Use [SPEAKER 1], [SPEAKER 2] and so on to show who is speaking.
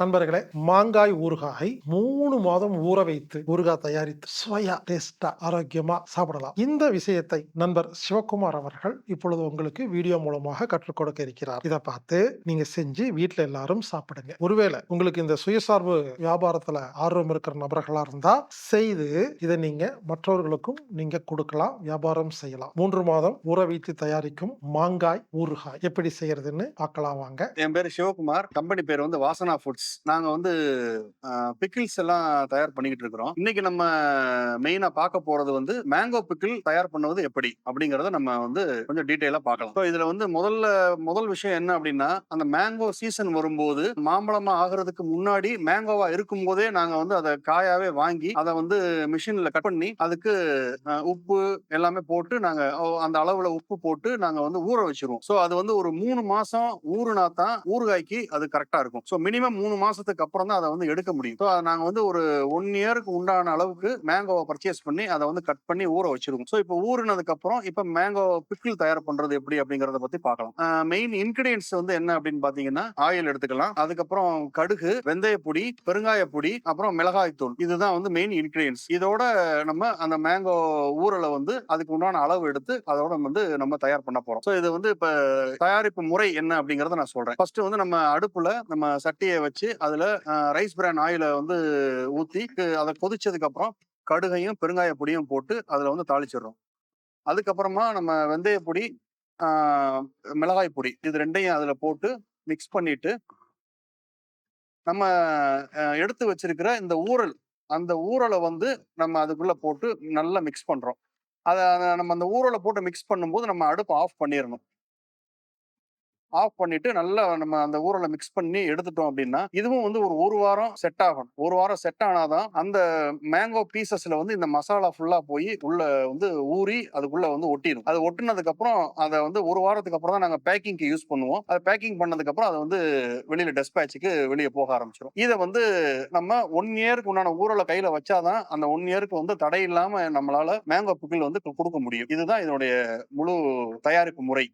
[SPEAKER 1] நண்பர்களே மாங்காய் ஊறுகாய் மூணு மாதம் ஊற வைத்து ஊறுகாய் தயாரித்து சுவையா டேஸ்டா ஆரோக்கியமா சாப்பிடலாம். இந்த விஷயத்தை நண்பர் சிவகுமார் அவர்கள் இப்பொழுது உங்களுக்கு வீடியோ மூலமாக கற்றுக் கொடுக்க இருக்கிறார். இதை பார்த்து நீங்க செஞ்சு வீட்டில் எல்லாரும் சாப்பிடுங்க. ஒருவேளை உங்களுக்கு இந்த சுயசார்பு வியாபாரத்துல ஆர்வம் இருக்கிற நபர்களா இருந்தா செய்து இதை நீங்க மற்றவர்களுக்கும் நீங்க கொடுக்கலாம் வியாபாரம் செய்யலாம். மூன்று மாதம் ஊற வைத்து தயாரிக்கும் மாங்காய் ஊறுகாய் எப்படி செய்யறதுன்னு பார்க்கலாம் வாங்க.
[SPEAKER 2] என் பேர் சிவகுமார். கம்பெனி பேர் வந்து வாசனா ஃபுட்ஸ் நாங்க வந்து பிக்கிள்ஸ் எல்லாம் தயார் பண்ணிக்கிட்டு இருக்கிறோம். இன்னைக்கு நம்ம மெயினா பார்க்க போறது வந்து மேங்கோ பிக்கிள் தயார் பண்ணுவது எப்படி? அப்படிங்கறத நம்ம வந்து கொஞ்சம் டீட்டெயிலா பார்க்கலாம். ஸோ இதுல வந்து முதல்ல முதல் விஷயம் என்ன அப்படின்னா அந்த மேங்கோ சீசன் வரும்போது மாம்பழமா ஆகுறதுக்கு முன்னாடி மேங்கோவா இருக்கும் போதே நாங்க வந்து அதை காயாவே வாங்கி அதை வந்து மிஷின்ல கட் பண்ணி அதுக்கு உப்பு எல்லாமே போட்டு நாங்க அந்த அளவுல உப்பு போட்டு நாங்க வந்து ஊற வச்சிருவோம். ஸோ அது வந்து ஒரு மூணு மாசம் ஊறுனா தான் ஊறுகாய்க்கு அது கரெக்டா இருக்கும். ஸோ மினிமம் மூணு மாசத்துக்கு அப்புறம் தான் அதை வந்து எடுக்க முடியும். ஸோ நாங்க வந்து ஒரு ஒன் இயருக்கு உண்டான அளவுக்கு மேங்கோவை பர்ச்சேஸ் பண்ணி அதை வந்து கட் பண்ணி ஊற வச்சிருவோம். ஸோ இப்போ ஊறினதுக்கு அப்புறம் இப்போ மேங்கோ பிக்கிள் தயார் பண்றது எப்படி அப்படிங்கறத பத்தி பார்க்கலாம். மெயின் இன்கிரீடியன்ஸ் வந்து என்ன அப்படின்னு பாத்தீங்கன்னா ஆயில் எடுத்துக்கலாம். அதுக்கப்புறம் கடுகு வெந்தய பொடி பெருங்காய பொடி அப்புறம் மிளகாய் தூள். இதுதான் வந்து மெயின் இன்கிரீடியன்ஸ் இதோட நம்ம அந்த மேங்கோ ஊரலை வந்து அதுக்கு உண்டான அளவு எடுத்து அதோட வந்து நம்ம தயார் பண்ண போறோம். ஸோ இது வந்து இப்ப தயாரிப்பு முறை என்ன அப்படிங்கறத நான் சொல்றேன். ஃபர்ஸ்ட் வந்து நம்ம அடுப்புல நம்ம சட்டியை வச்சு அதுல ரைஸ் பிரான் ஆயில வந்து ஊத்தி அதை கொதிச்சதுக்கு அப்புறம் கடுகையும் பெருங்காய பொடியும் போட்டு அதுல வந்து தாளிச்சிடுறோம். அதுக்கப்புறமா நம்ம வெந்தய பொடி ஆஹ், மிளகாய் பொடி இது ரெண்டையும் அதுல போட்டு மிக்ஸ் பண்ணிட்டு நம்ம எடுத்து வச்சிருக்கிற இந்த ஊறல் அந்த ஊறலை வந்து நம்ம அதுக்குள்ள போட்டு நல்லா மிக்ஸ் பண்றோம். அதை நம்ம அந்த ஊறலை போட்டு மிக்ஸ் பண்ணும்போது நம்ம அடுப்பு ஆஃப் பண்ணிடணும். ஆஃப் பண்ணிட்டு நல்லா நம்ம அந்த ஊரில் மிக்ஸ் பண்ணி எடுத்துட்டோம் அப்படின்னா இதுவும் வந்து ஒரு ஒரு வாரம் செட் ஆகணும். ஒரு வாரம் செட் ஆனாதான் அந்த மேங்கோ பீசஸ்ல வந்து இந்த மசாலா ஃபுல்லா போய் உள்ள வந்து ஊறி அதுக்குள்ள வந்து ஒட்டிடும். அது ஒட்டினதுக்கு அப்புறம் அதை வந்து ஒரு வாரத்துக்கு அப்புறம் தான் நாங்கள் பேக்கிங்க்கு யூஸ் பண்ணுவோம். அதை பேக்கிங் பண்ணதுக்கு அப்புறம் அதை வந்து வெளியில டெஸ்பேச்சுக்கு வெளியே போக ஆரம்பிச்சிடும் இதை வந்து நம்ம ஒன் இயருக்கு உண்டான ஊறலை கையில வச்சாதான் அந்த ஒன் இயருக்கு வந்து தடை இல்லாம நம்மளால மேங்கோ புக்கில் வந்து கொடுக்க முடியும். இதுதான் இதனுடைய முழு தயாரிப்பு முறை.